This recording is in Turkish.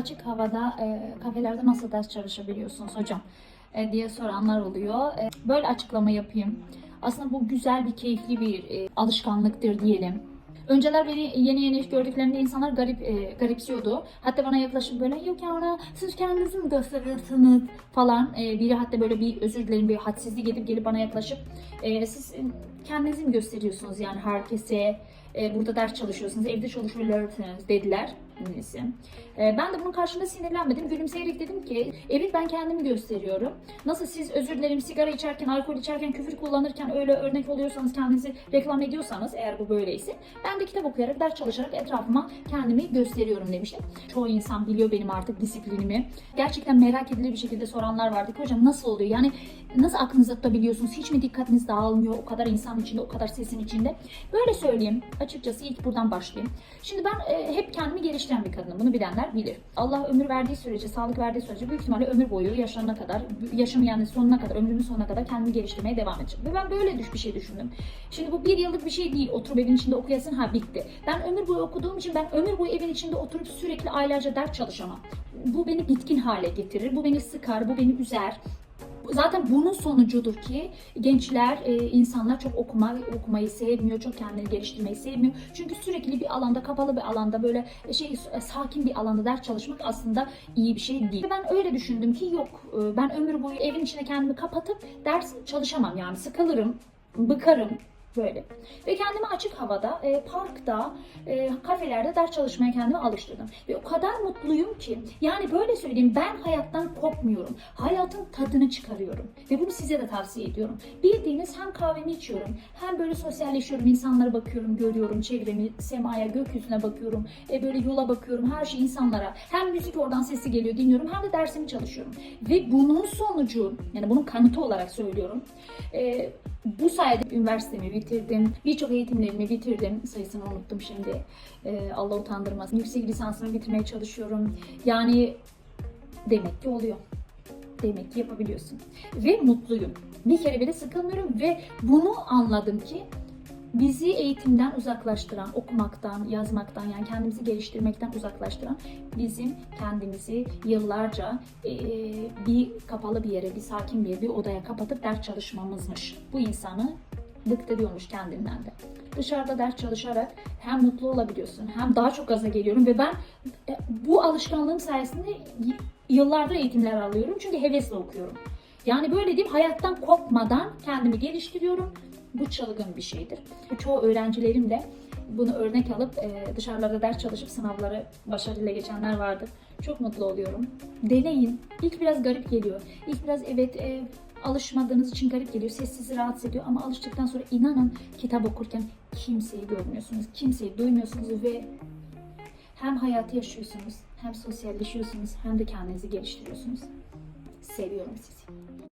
açık havada e, kafelerde nasıl ders çalışabiliyorsunuz hocam e, diye soranlar oluyor. E, böyle açıklama yapayım. Aslında bu güzel bir, keyifli bir e, alışkanlıktır diyelim. Önceler beni yeni yeni gördüklerinde insanlar garip e, garipsiyordu. Hatta bana yaklaşıp böyle yok ya siz kendinizi mi gösteriyorsunuz falan. E, biri hatta böyle bir özür dilerim bir hadsizlik edip gelip bana yaklaşıp e, siz kendinizi mi gösteriyorsunuz yani herkese e, burada ders çalışıyorsunuz evde çalışıyorsunuz dediler. Neyse. E, ben de bunun karşısında sinirlenmedim. Gülümseyerek dedim ki evet ben kendimi gösteriyorum. Nasıl siz özür dilerim sigara içerken, alkol içerken, küfür kullanırken öyle örnek oluyorsanız kendinizi reklam ediyorsanız eğer bu böyleyse ben de kitap okuyarak, ders çalışarak etrafıma kendimi gösteriyorum demiştim. Çoğu insan biliyor benim artık disiplinimi. Gerçekten merak edilir bir şekilde soranlar vardı. ki, Hocam nasıl oluyor? Yani nasıl aklınızda tutabiliyorsunuz? Hiç mi dikkatiniz dağılmıyor? O kadar insan içinde, o kadar sesin içinde. Böyle söyleyeyim. Açıkçası ilk buradan başlayayım. Şimdi ben e, hep kendimi geliştiren bir kadınım. Bunu bilenler bilir. Allah ömür verdiği sürece, sağlık verdiği sürece büyük ihtimalle ömür boyu yaşlanana kadar, yaşım yani sonuna kadar, ömrümün sonuna kadar kendimi geliştirmeye devam edeceğim. Ve ben böyle düş bir şey düşündüm. Şimdi bu bir yıllık bir şey değil. Oturup evin içinde okuyasın ha bitti. Ben ömür boyu okuduğum için ben ömür boyu evin içinde oturup sürekli aylarca ders çalışamam. Bu beni bitkin hale getirir. Bu beni sıkar, bu beni üzer. Zaten bunun sonucudur ki gençler, e, insanlar çok okuma, okumayı sevmiyor, çok kendini geliştirmeyi sevmiyor. Çünkü sürekli bir alanda, kapalı bir alanda böyle şey e, sakin bir alanda ders çalışmak aslında iyi bir şey değil. Ben öyle düşündüm ki yok, e, ben ömür boyu evin içine kendimi kapatıp ders çalışamam yani sıkılırım, bıkarım böyle. Ve kendimi açık havada, e, parkta, e, kafelerde ders çalışmaya kendimi alıştırdım. Ve o kadar mutluyum ki, yani böyle söyleyeyim ben hayattan kopmuyorum. Hayatın tadını çıkarıyorum. Ve bunu size de tavsiye ediyorum. Bildiğiniz hem kahvemi içiyorum, hem böyle sosyalleşiyorum, insanlara bakıyorum, görüyorum, çevremi, semaya, gökyüzüne bakıyorum, e, böyle yola bakıyorum, her şey insanlara. Hem müzik oradan sesi geliyor, dinliyorum, hem de dersimi çalışıyorum. Ve bunun sonucu, yani bunun kanıtı olarak söylüyorum. E, bu sayede üniversitemi bitirdim. Birçok eğitimlerimi bitirdim. Sayısını unuttum şimdi. Ee, Allah utandırmasın. Yüksek lisansımı bitirmeye çalışıyorum. Yani demek ki oluyor. Demek ki yapabiliyorsun. Ve mutluyum. Bir kere bile sıkılmıyorum ve bunu anladım ki bizi eğitimden uzaklaştıran, okumaktan, yazmaktan yani kendimizi geliştirmekten uzaklaştıran bizim kendimizi yıllarca e, bir kapalı bir yere, bir sakin bir yere, bir odaya kapatıp ders çalışmamızmış. Bu insanı bıktırıyormuş kendinden de. Dışarıda ders çalışarak hem mutlu olabiliyorsun hem daha çok gaza geliyorum ve ben e, bu alışkanlığım sayesinde yıllardır eğitimler alıyorum çünkü hevesle okuyorum. Yani böyle diyeyim hayattan kopmadan kendimi geliştiriyorum. Bu çılgın bir şeydir. Çoğu öğrencilerim de bunu örnek alıp e, dışarılarda ders çalışıp sınavları başarıyla geçenler vardır. Çok mutlu oluyorum. Deneyin. İlk biraz garip geliyor. İlk biraz evet e, alışmadığınız için garip geliyor. Ses sizi rahatsız ediyor ama alıştıktan sonra inanın kitap okurken kimseyi görmüyorsunuz. Kimseyi duymuyorsunuz ve hem hayatı yaşıyorsunuz, hem sosyalleşiyorsunuz, hem de kendinizi geliştiriyorsunuz. Seviyorum sizi.